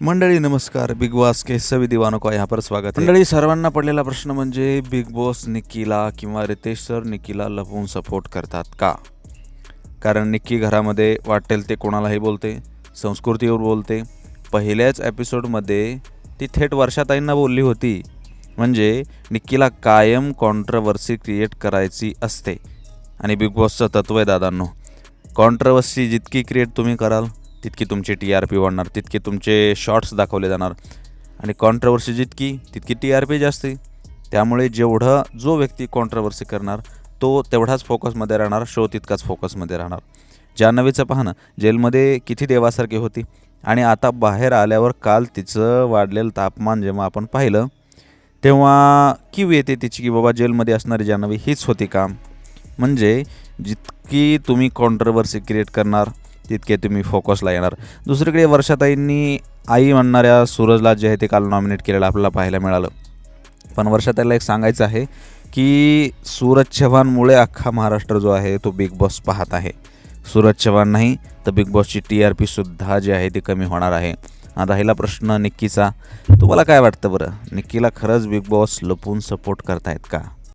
मंडळी नमस्कार. Big boss के सवी दिवानो का यहाँ पर स्वागत मंडळी सर्वांना पडलेला प्रश्न म्हणजे बिग बॉस निक्कीला किंवा रितेश सर निक्कीला लपवून सपोर्ट करतात का? कारण निक्की घरामध्ये वाटेल ते कोणालाही बोलते संस्कृतीवर बोलते. पहिल्याच एपिसोडमध्ये ती थेट वर्षाताईंना बोलली होती. म्हणजे निक्कीला कायम कॉन्ट्रवर्सी क्रिएट करायची असते. आणि बिग बॉसचं तत्व आहे दादांनो कॉन्ट्रवर्सी जितकी क्रिएट तुम्ही कराल तितकी तुमची टी आर पी वाढणार तितके तुमचे शॉर्ट्स दाखवले जाणार. आणि कॉन्ट्रवर्सी जितकी तितकी टी आर पी जास्ती त्यामुळे जेवढं जो व्यक्ती कॉन्ट्रवर्सी करणार तो तेवढाच फोकसमध्ये राहणार शो तितकाच फोकसमध्ये राहणार. जान्हवीचं पाहणं जेलमध्ये किती देवासारखी होती. आणि आता बाहेर आल्यावर काल तिचं वाढलेलं तापमान जेव्हा आपण पाहिलं तेव्हा कीव येते तिची की बाबा जेलमध्ये असणारी जान्हवी हीच होती काम. म्हणजे जितकी तुम्ही कॉन्ट्रवर्सी क्रिएट करणार तितके तुम्ही फोकसला येणार. दुसरीकडे वर्षाताईंनी आई म्हणणाऱ्या सूरजला जे आहे ते काल नॉमिनेट केलेलं आपल्याला पाहायला मिळालं. पण वर्षाताईला एक सांगायचं आहे की सूरज चव्हाणमुळे अख्खा महाराष्ट्र जो आहे तो बिग बॉस पाहत आहे. सूरज चव्हाण नाही तर बिग बॉसची टी आर पीसुद्धा जी आहे ती कमी होणार आहे. आता राहिला प्रश्न निक्कीचा तुम्हाला काय वाटतं बरं? निक्कीला खरंच बिग बॉस लपून सपोर्ट करतायत का?